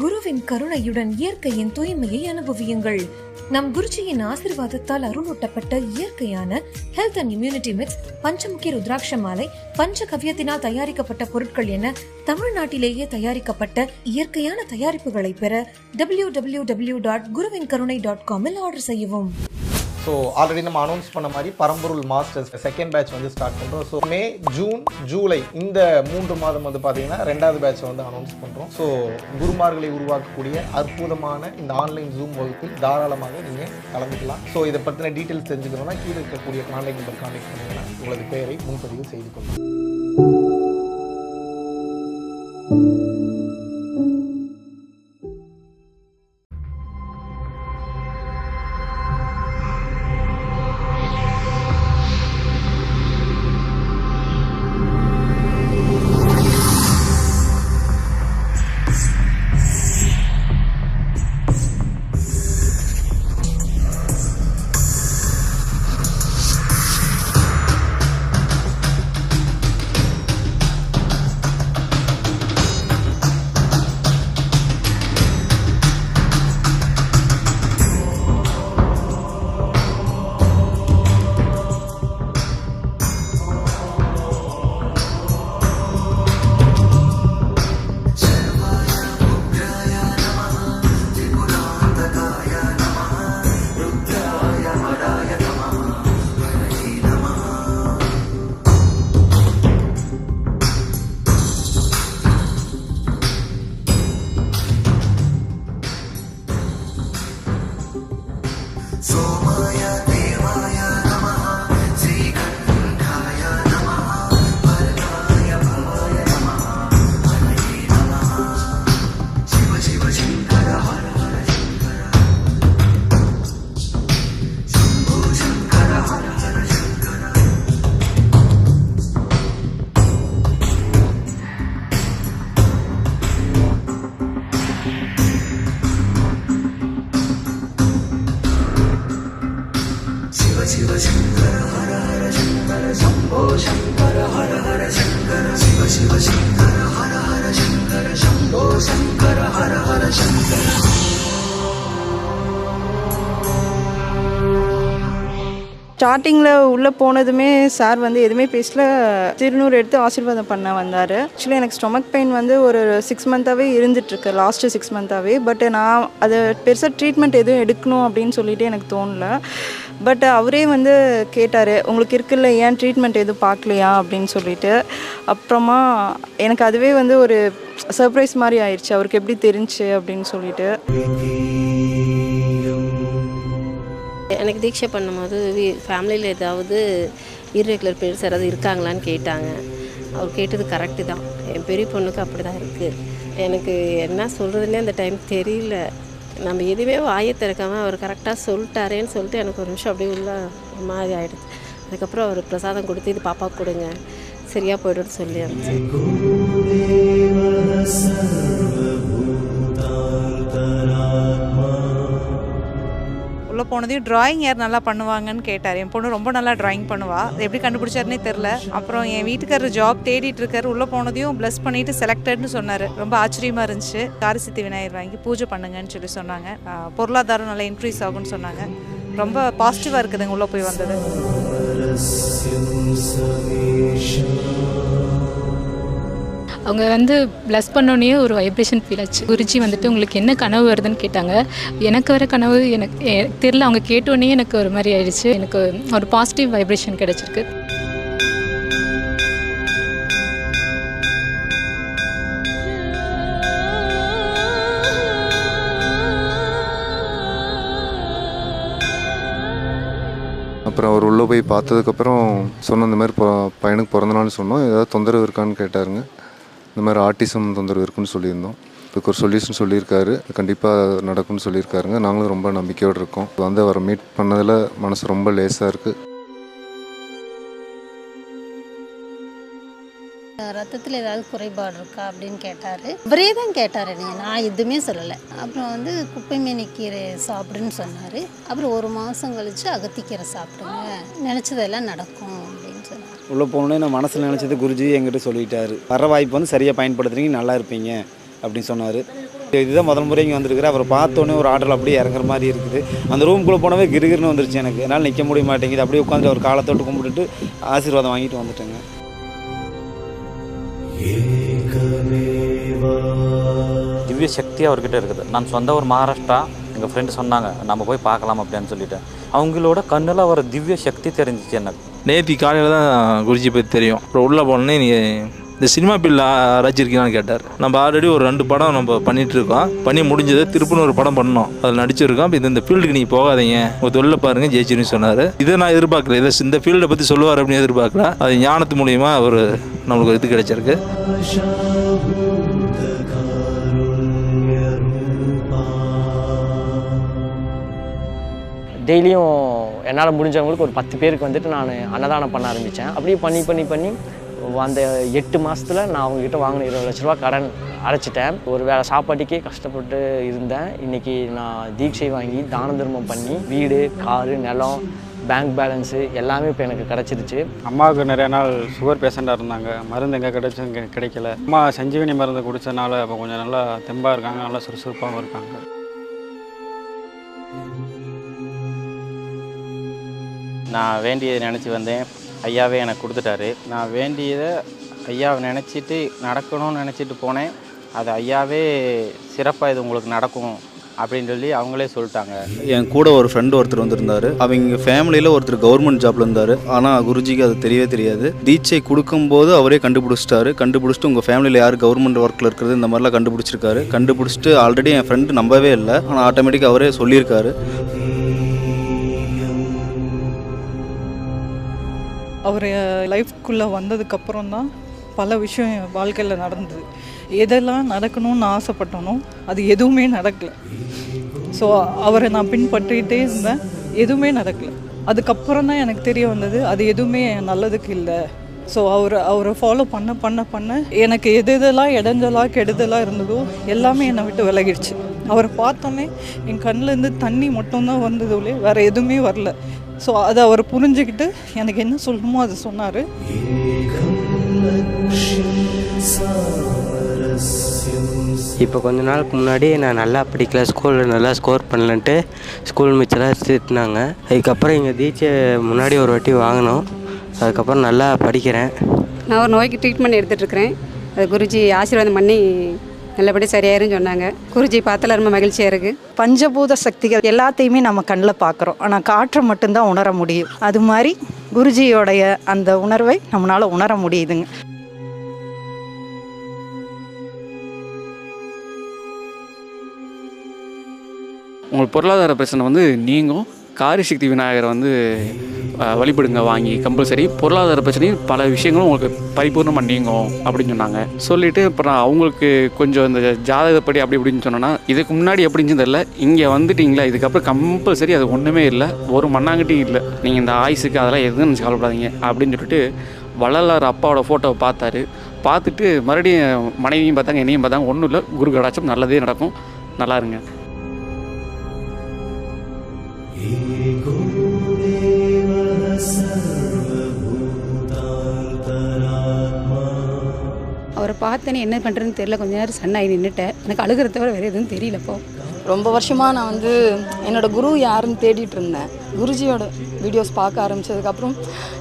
குருவின் கருணையுடன் இயற்கையின் தூய்மையை அனுபவியுங்கள். நம் குருஜியின் ஆசிர்வாதத்தால் அருளூட்டப்பட்ட இயற்கையான health and immunity mix Panchamukhi ருத்ராட்ச மாலை பஞ்சகவ்யத்தினால் தயாரிக்கப்பட்ட பொருட்கள் என தமிழ்நாட்டிலேயே தயாரிக்கப்பட்ட இயற்கையான தயாரிப்புகளை பெற டபிள்யூ டபிள்யூ டபிள்யூ டாட் குருவின் கருணை டாட் காமில் ஆர்டர் செய்யவும். ஸோ ஆல்ரெடி நம்ம அனௌன்ஸ் பண்ண மாதிரி பரம்பொருள் மாஸ்டர்ஸ் செகண்ட் பேட்ச் வந்து ஸ்டார்ட் பண்ணுறோம் ஸோ மே ஜூன் ஜூலை இந்த மூன்று மாதம் வந்து பார்த்தீங்கன்னா ரெண்டாவது பேட்ச் வந்து அனௌன்ஸ் பண்ணுறோம் ஸோ குருமார்களை உருவாக்கக்கூடிய அற்புதமான இந்த ஆன்லைன் ஜூம் வகுப்பில் தாராளமாக நீங்கள் கலந்துக்கலாம். ஸோ இதை பற்றின டீட்டெயில்ஸ் தெரிஞ்சுக்கணும்னா கீழே இருக்கக்கூடிய கான்டாக்ட் நம்பர் கான்டாக்ட் பண்ணிங்கன்னா உங்களது பெயரை முன்பதிவு செய்து கொள்ளுங்கள் ஸ்டார்டிங்கில் உள்ளே போனதுமே சார் வந்து எதுவுமே பேசல. திருநூறு எடுத்து ஆசீர்வாதம் பண்ண வந்தார். ஆக்சுவலி எனக்கு ஸ்டொமக் பெயின் வந்து ஒரு சிக்ஸ் மந்த்தாகவே இருந்துகிட்ருக்கு லாஸ்ட்டு சிக்ஸ் மந்த்தாகவே பட் நான் அதை பெருசாக ட்ரீட்மெண்ட் எதுவும் எடுக்கணும் அப்படின்னு சொல்லிட்டு எனக்கு தோணல. பட் uh, அவரே வந்து கேட்டார் உங்களுக்கு இருக்குல்ல ஏன் ட்ரீட்மெண்ட் எதுவும் பார்க்கலையா? அப்படின்னு சொல்லிட்டு. அப்புறமா எனக்கு அதுவே வந்து ஒரு சர்ப்ரைஸ் மாதிரி ஆயிடுச்சு அவருக்கு எப்படி தெரிஞ்சு அப்படின்னு சொல்லிட்டு. எனக்கு தீட்சை பண்ணும்போது ஃபேமிலியில் ஏதாவது இர்ரெகுலர் பீரியட்ஸ் யாராவது இருக்காங்களான்னு கேட்டாங்க. அவர் கேட்டது கரெக்டு தான். என் பெரிய பொண்ணுக்கு அப்படி தான் இருக்குது எனக்கு என்ன சொல்கிறதுனே அந்த டைம் தெரியல. நம்ம எதுவுமே வாயை திறக்காமல் அவர் கரெக்டாக சொல்லிட்டாரேன்னு சொல்லிட்டு எனக்கு ஒரு நிமிஷம் அப்படியே உள்ள ஒரு மாதிரி ஆகிடுது அதுக்கப்புறம் அவர் பிரசாதம் கொடுத்து இது பாப்பா கொடுங்க. சரியாக போய்டும்னு சொல்லி அனுப்பிச்சு. போனதையும் டிராயிங் யார் நல்லா பண்ணுவாங்கன்னு கேட்டார். என் பொண்ணு ரொம்ப நல்லா டிராயிங் பண்ணுவா. அது எப்படி கண்டுபிடிச்சாருனே தெரில அப்புறம் என் வீட்டுக்காரர் ஜாப் தேடிட்டு இருக்காரு. உள்ளே போனதையும் ப்ளஸ் பண்ணிட்டு செலக்டட்னு சொன்னார். ரொம்ப ஆச்சரியமாக இருந்துச்சு. காரசித்தி விநாயகர் வாங்கி பூஜை பண்ணுங்கன்னு சொல்லி சொன்னாங்க. பொருளாதாரம் நல்லா இன்க்ரீஸ் ஆகும்னு சொன்னாங்க. ரொம்ப பாசிட்டிவாக இருக்குதுங்க உள்ளே போய் வந்தது. அவங்க வந்து ப்ளஸ் பண்ணோன்னே ஒரு வைப்ரேஷன் ஃபீல் ஆச்சு. குருஜி வந்துட்டு உங்களுக்கு என்ன கனவு வருதுன்னு கேட்டாங்க. எனக்கு வர கனவு எனக்கு எனக்கு தெரியல. அவங்க கேட்டோன்னே எனக்கு ஒரு மாதிரி ஆயிடுச்சு. எனக்கு ஒரு பாசிட்டிவ் வைப்ரேஷன் கிடச்சிருக்கு. அப்புறம் அவர் உள்ளே போய் பார்த்ததுக்கப்புறம் சொன்ன இந்த மாதிரி பையனுக்கு பிறந்த நாள் சொன்னோம். ஏதாவது தொந்தரவு இருக்கான்னு கேட்டாருங்க. இந்த மாதிரி ஆட்டிசம் தொந்தரவு இருக்குன்னு சொல்லியிருந்தோம். இதுக்கு ஒரு சொல்யூஷன் சொல்லியிருக்காரு. கண்டிப்பாக நடக்கும்னு சொல்லியிருக்காருங்க. நாங்களும் ரொம்ப நம்பிக்கையோடு இருக்கோம். வந்து அவரை மீட் பண்ணதில் மனசு ரொம்ப லேசாக இருக்குது ரத்தத்தில் ஏதாவது குறைபாடு இருக்கா அப்படின்னு கேட்டார். அவரே தான் கேட்டார் நீ நான் எதுவுமே சொல்லலை. அப்புறம் வந்து குப்பைமேனி கீரை சாப்பிடுன்னு சொன்னார். அப்புறம் ஒரு மாதம் கழித்து அகத்திக்கீரை சாப்பிடுங்க. நினச்சதெல்லாம் நடக்கும். சொன்னார். உள்ளே போகணுன்னு நான் மனசில் நினச்சது குருஜி என்கிட்ட சொல்லிட்டாரு. வர வாய்ப்பு வந்து சரியாக பயன்படுத்துறீங்க நல்லா இருப்பீங்க அப்படின்னு சொன்னார். இதுதான் முதல் முறை இங்கே வந்திருக்கிறேன் அவரை பார்த்தோன்னே ஒரு ஆர்டர் அப்படியே இறங்குற மாதிரி இருக்குது. அந்த ரூம்குள்ளே போனவே கிருகிருன்னு வந்துருச்சு எனக்கு. என்னால் நிற்க முடிய மாட்டேங்குது. அப்படியே உட்காந்து ஒரு காலத்தோட்டு கும்பிட்டுட்டு ஆசீர்வாதம் வாங்கிட்டு வந்துட்டேங்க. திவ்ய சக்தி அவர்கிட்ட இருக்குது. நான் சொந்த ஒரு மகாராஷ்டிரா எங்கள் ஃப்ரெண்டு சொன்னாங்க நம்ம போய் பார்க்கலாம் அப்படின்னு சொல்லிட்டு. அவங்களோட கண்ணில் வர திவ்ய சக்தி தெரிஞ்சிச்சு எனக்கு. நேத்தி காலையில் தான் குருஜி பற்றி தெரியும். அப்புறம் உள்ளே போனோடனே நீ இந்த சினிமா பில் ரசிச்சிருக்கீங்களான்னு கேட்டார். நம்ம ஆல்ரெடி ஒரு ரெண்டு படம் நம்ம பண்ணிட்டு இருக்கோம். பண்ணி முடிஞ்சது திருப்பூர் ஒரு படம் பண்ணோம் அதில் நடிச்சிருக்கோம். இப்போ இந்த ஃபீல்டுக்கு நீங்கள் போகாதீங்க. ஒரு தொழில பாருங்க ஜெயிச்சிருன்னு சொன்னார். இதை நான் எதிர்பார்க்கல. இதை இந்த ஃபீல்டை பற்றி சொல்லுவார் அப்படின்னு எதிர்பார்க்கல. அது ஞானத்து மூலியமா ஒரு நம்மளுக்கு இது கிடைச்சிருக்கு. டெய்லியும் என்னால் முடிஞ்சவங்களுக்கு ஒரு பத்து பேருக்கு வந்துட்டு நான் அன்னதானம் பண்ண ஆரம்பித்தேன் அப்படியே பண்ணி பண்ணி பண்ணி அந்த எட்டு மாதத்தில் நான் அவங்ககிட்ட வாங்கின இருபது லட்ச ரூபா கடன் அடைச்சிட்டேன். ஒரு வேளை சாப்பாட்டுக்கே கஷ்டப்பட்டு இருந்தேன். இன்றைக்கி நான் தீட்சை வாங்கி தான தர்மம் பண்ணி வீடு காரு நிலம் பேங்க் பேலன்ஸு எல்லாமே இப்போ எனக்கு கிடச்சிருச்சு. அம்மாவுக்கு நிறைய நாள் சுகர் பேஷண்ட்டாக இருந்தாங்க. மருந்து எங்கே கிடச்சும் கிடைக்கல. அம்மா சஞ்சீவினி மருந்து குடித்தனால இப்போ கொஞ்சம் நல்லா தெம்பாக இருக்காங்க நல்லா சுறுசுறுப்பாகவும் இருக்காங்க. நான் வேண்டியதை நினச்சி வந்தேன். ஐயாவே எனக்கு கொடுத்துட்டாரு. நான் வேண்டியதை ஐயாவை நினச்சிட்டு நடக்கணும்னு நினச்சிட்டு போனேன். அது ஐயாவே சிறப்பாக இது உங்களுக்கு நடக்கும் அப்படின்னு சொல்லி அவங்களே சொல்லிட்டாங்க. என் கூட ஒரு ஃப்ரெண்டு ஒருத்தர் வந்திருந்தார். அவங்க ஃபேமிலியில் ஒருத்தர் கவர்மெண்ட் ஜாப்ல இருந்தார். ஆனால் குருஜிக்கு அது தெரியவே தெரியாது. தீட்சை கொடுக்கும்போது அவரே கண்டுபிடிச்சிட்டாரு. கண்டுபிடிச்சிட்டு உங்கள் ஃபேமிலியில் யார் கவர்மெண்ட் ஒர்க்கில் இருக்கிறது இந்த மாதிரிலாம் கண்டுபிடிச்சிருக்காரு. கண்டுபிடிச்சிட்டு ஆல்ரெடி என் ஃப்ரெண்டு நம்பவே இல்லை. ஆனால் ஆட்டோமேட்டிக்காக அவரே சொல்லியிருக்காரு. அவர் லைஃப்குள்ளே வந்ததுக்கப்புறம் தான் பல விஷயம் என் வாழ்க்கையில் நடந்தது. எதெல்லாம் நடக்கணும்னு ஆசைப்பட்டனோ அது எதுவுமே நடக்கலை. ஸோ அவரை நான் பின்பற்றிகிட்டே இருந்தேன். எதுவுமே நடக்கலை. அதுக்கப்புறம் தான் எனக்கு தெரிய வந்தது அது எதுவுமே நல்லதுக்கு இல்லை. ஸோ அவரை அவரை ஃபாலோ பண்ண பண்ண பண்ண எனக்கு எது எதெல்லாம் இடைஞ்சலா கெடுதலாக இருந்ததோ எல்லாமே என்னை விட்டு விலகிடுச்சு. அவரை பார்த்தோன்னே என் கண்ணிலேருந்து தண்ணி மட்டும்தான் வந்ததுலே வேறு எதுவுமே வரல. ஸோ அதை அவர் புரிஞ்சுக்கிட்டு எனக்கு என்ன சொல்லணுமோ அதை சொன்னார். இப்போ கொஞ்ச நாளுக்கு முன்னாடி நான் நல்லா படிக்கல ஸ்கூலில் நல்லா ஸ்கோர் பண்ணலன்ட்டு ஸ்கூல் மிச்சராக திட்டினாங்க அதுக்கப்புறம் இங்கே தீட்சை முன்னாடி ஒரு வாட்டி வாங்கினோம். அதுக்கப்புறம் நல்லா படிக்கிறேன். நான் ஒரு நோய்க்கு ட்ரீட்மெண்ட் எடுத்துகிட்ருக்கிறேன் அது குருஜி ஆசீர்வாதம் பண்ணி நல்லபடியாக சரியாயிருன்னு சொன்னாங்க. குருஜி பார்த்தால ரொம்ப மகிழ்ச்சியாக இருக்குது பஞ்சபூத சக்திகள் எல்லாத்தையுமே நம்ம கண்ணில் பார்க்குறோம் ஆனால் காற்றை மட்டும்தான் உணர முடியும். அது மாதிரி குருஜியோடைய அந்த உணர்வை நம்மளால் உணர முடியுதுங்க. உங்களுக்கு பொருளாதார பிரச்சனை வந்து நீங்கும். காரியசக்தி விநாயகரை வந்து வழிபடுங்க வாங்கி கம்பல்சரி பொருளாதார பிரச்சனையும் பல விஷயங்களும் உங்களுக்கு பரிபூர்ணமாக நீங்கும் அப்படின்னு சொன்னாங்க. சொல்லிவிட்டு அப்புறம் அவங்களுக்கு கொஞ்சம் இந்த ஜாதகப்படி அப்படி இப்படின்னு சொன்னோன்னா இதுக்கு முன்னாடி எப்படின்னு தெரியல இங்கே வந்துட்டீங்களா? இதுக்கப்புறம் கம்பல்சரி அது ஒன்றுமே இல்லை. ஒரு மண்ணாங்கட்டியும் இல்லை. நீங்கள் இந்த ஆயுசுக்கு அதெல்லாம் எதுவும் நினச்சி கவலைப்படாதீங்க அப்படின்னு சொல்லிட்டு வள்ளலார் அப்பாவோட ஃபோட்டோவை பார்த்தாரு. பார்த்துட்டு மறுபடியும் மனைவியும் பார்த்தாங்க என்னையும் பார்த்தாங்க. ஒன்றும் இல்லை. குரு கடாச்சம் நல்லதே நடக்கும். நல்லா இருங்க. அவரை பார்த்தேனே என்ன பண்ணுறதுன்னு தெரியல. கொஞ்ச நேரம் சன்னாகி நின்றுட்டேன் எனக்கு அழுகிறத தவிர வேறு எதுவும் தெரியலப்போ ரொம்ப வருஷமாக நான் வந்து என்னோட குரு யாருன்னு தேடிட்டு இருந்தேன். குருஜியோட வீடியோஸ் பார்க்க ஆரம்பிச்சதுக்கப்புறம்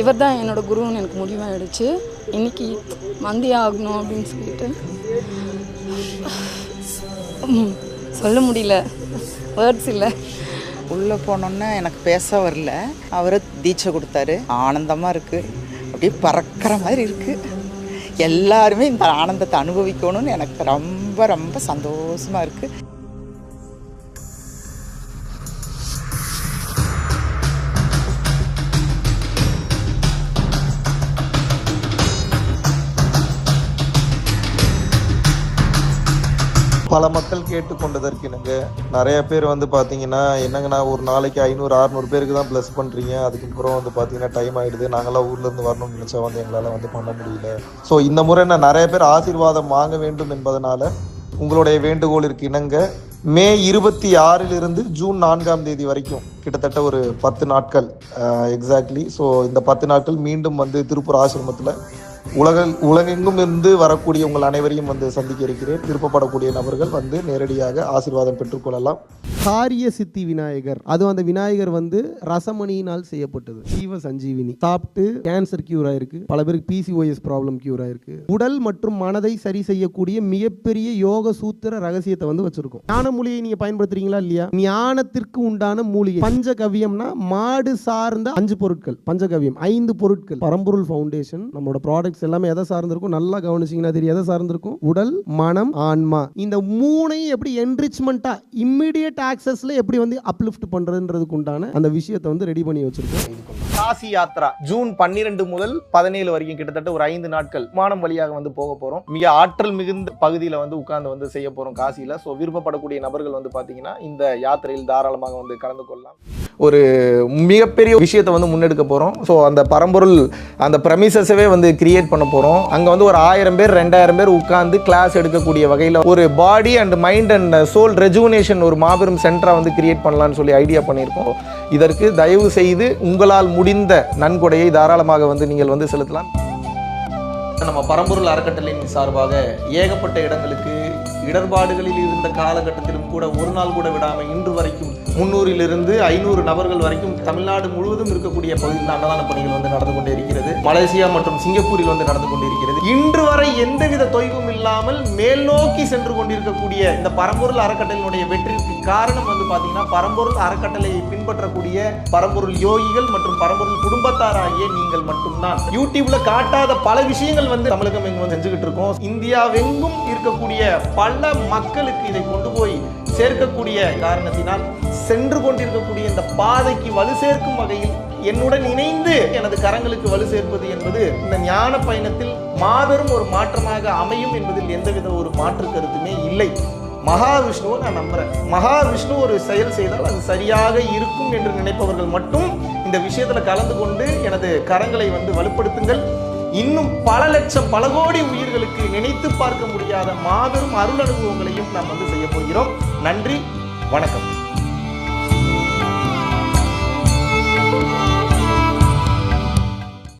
இவர் தான் என்னோட குருன்னு எனக்கு முடிவாயிடுச்சு இன்னைக்கு மந்தி ஆகணும் அப்படின்னு சொல்லிட்டு. சொல்ல முடியல. வேர்ட்ஸ் இல்லை. உள்ளே போனோன்னே எனக்கு பேச வரல. அவர் தீட்சை கொடுத்தாரு. ஆனந்தமாக இருக்குது அப்படியே பறக்கிற மாதிரி இருக்குது எல்லாருமே இந்த ஆனந்தத்தை அனுபவிக்கணும்னு எனக்கு ரொம்ப ரொம்ப சந்தோஷமாக இருக்குது பல மக்கள் கேட்டுக்கொண்டதற்கு இணங்க நிறைய பேர் வந்து பார்த்தீங்கன்னா என்னங்கண்ணா ஒரு நாளைக்கு ஐநூறு அறுநூறு பேருக்கு தான் ப்ளஸ் பண்ணுறீங்க அதுக்கப்புறம் வந்து பார்த்தீங்கன்னா டைம் ஆகிடுது நாங்களாம் ஊர்லேருந்து வரணும்னு நினச்சா வந்து எங்களால் வந்து பண்ண முடியல. ஸோ இந்த முறை நான் நிறைய பேர் ஆசீர்வாதம் வாங்க வேண்டும் என்பதனால உங்களுடைய வேண்டுகோளிற்கு இணங்க மே இருபத்தி ஆறிலிருந்து ஜூன் நான்காம் தேதி வரைக்கும் கிட்டத்தட்ட ஒரு பத்து நாட்கள் எக்ஸாக்ட்லி ஸோ இந்த பத்து நாட்கள் மீண்டும் வந்து திருப்பூர் ஆசிரமத்தில் உலக உலகெங்கும் இருந்து வரக்கூடிய உங்கள் அனைவரையும் வந்து சந்திக்க இருக்கிறேன். விருப்பப்படக்கூடிய நபர்கள் வந்து நேரடியாக ஆசீர்வாதம் பெற்றுக்கொள்ளலாம் காரிய சித்தி விநாயகர். அது அந்த விநாயகர் வந்து ரசமணியினால் செய்யப்பட்டது. ஜீவ சஞ்சீவினி. சாப்பிட்டு கேன்சர் கியூர் ஆயிருக்கு. பல பேருக்கு பிசிஓஎஸ் ப்ராப்ளம் கியூர் ஆயிருக்கு. உடல் மற்றும் மனதை சரி செய்யக்கூடிய மிகப்பெரிய யோக சூத்திர ரகசியத்தை வந்து வச்சிருக்கோம். ஞான மூலிகை நீங்க பயன்படுத்துறீங்களா இல்லையா? ஞானத்திற்கு உண்டான மூலிகை. பஞ்சகவியம்னா மாடு சார்ந்த அஞ்சு பொருட்கள். பஞ்சகவியம் ஐந்து பொருட்கள். பரம்பொருள் ஃபவுண்டேஷன் நம்மளோட ப்ராடக்ட்ஸ் எல்லாமே எதை சார்ந்திருக்கும்? நல்லா கவனிச்சிங்கன்னா தெரியும். எதை சார்ந்திருக்கும்? உடல் மனம் ஆன்மா. இந்த மூணையும் எப்படி என்ரிச்மெண்ட்டா இம்மிடியட் ஆக்சஸ்ல எப்படி வந்து அப்லிஃப்ட் பண்றதுன்றதுக்கு உண்டான அந்த விஷயத்தை வந்து ரெடி பண்ணி வச்சிருக்கோம். காசி யாத்ரா ஜூன் பன்னிரெண்டு முதல் பதினேழு வரைக்கும் கிட்டத்தட்ட ஒரு ஐந்து நாட்கள் விமானம் வழியாக வந்து போக போறோம். மிக ஆற்றல் மிகுந்த பகுதியில் வந்து உட்கார்ந்து வந்து செய்ய போறோம் காசியில. ஸோ விருப்பப்படக்கூடிய நபர்கள் வந்து பாத்தீங்கன்னா இந்த யாத்திரையில் தாராளமாக வந்து கலந்து கொள்ளலாம். ஒரு மிகப்பெரிய விஷயத்தை வந்து முன்னெடுக்க போகிறோம் ஸோ அந்த பரம்பொருள் அந்த ப்ரமிசஸவே வந்து கிரியேட் பண்ண போகிறோம் அங்கே வந்து ஒரு ஆயிரம் பேர் ரெண்டாயிரம் பேர் உட்காந்து கிளாஸ் எடுக்கக்கூடிய வகையில் ஒரு body and mind and soul rejuvenation ஒரு மாபெரும் சென்டராக வந்து கிரியேட் பண்ணலான்னு சொல்லி ஐடியா பண்ணியிருக்கோம். இதற்கு தயவு செய்து உங்களால் முடிந்த நன்கொடையை தாராளமாக வந்து நீங்கள் வந்து செலுத்தலாம். நம்ம பரம்பொருள் அறக்கட்டளையின் சார்பாக ஏகப்பட்ட இடங்களுக்கு இடர்பாடுகளில் இருந்த காலகட்டத்திலும் கூட ஒரு நாள் கூட விடாமல் இன்று வரைக்கும் முன்னூறிலிருந்து ஐநூறு நபர்கள் வரைக்கும் தமிழ்நாடு முழுவதும் இருக்கக்கூடிய பகுதியில் அன்னதான பணிகள் வந்து நடந்து கொண்டே இருக்கிறது. மலேசியா மற்றும் சிங்கப்பூரில் வந்து நடந்து கொண்டிருக்கிறது இன்று வரை எந்தவித தொய்வும் இல்லாமல் மேல் நோக்கி சென்று கொண்டிருக்கக்கூடிய இந்த பரம்பொருள் அறக்கட்டளையினுடைய வெற்றிக்கு காரணம் வந்து பார்த்தீங்கன்னா பரம்பொருள் அறக்கட்டளையை பின்பற்றக்கூடிய பரம்பொருள் யோகிகள் மற்றும் பரம்பொருள் குடும்பத்தாராகிய நீங்கள் மட்டும்தான். யூடியூப்ல காட்டாத பல விஷயங்கள் வந்து தமிழகம் எங்கும் வந்து செஞ்சுக்கிட்டு இருக்கோம். இந்தியாவெங்கும் இருக்கக்கூடிய பல மக்களுக்கு இதை கொண்டு போய் சேர்க்கக்கூடிய காரணத்தினால் சென்று கொண்டிருக்கக்கூடிய இந்த பாதைக்கு வலு சேர்க்கும் வகையில் என்னுடன் இணைந்து எனது கரங்களுக்கு வலு சேர்ப்பது என்பது இந்த ஞான பயணத்தில் மாபெரும் ஒரு மாற்றமாக அமையும் என்பதில் எந்தவித ஒரு மாற்று கருத்துமே இல்லை. மகாவிஷ்ணுவை நான் நம்புகிறேன் மகாவிஷ்ணு ஒரு செயல் செய்தால் அது சரியாக இருக்கும் என்று நினைப்பவர்கள் மட்டும் இந்த விஷயத்தில் கலந்து கொண்டு எனது கரங்களை வந்து வலுப்படுத்துங்கள். இன்னும் பல லட்சம் பல கோடி உயிர்களுக்கு நினைத்து பார்க்க முடியாத மாபெரும் அருள் அனுபவங்களையும் நாம் வந்து செய்ய போகிறோம். நன்றி வணக்கம்.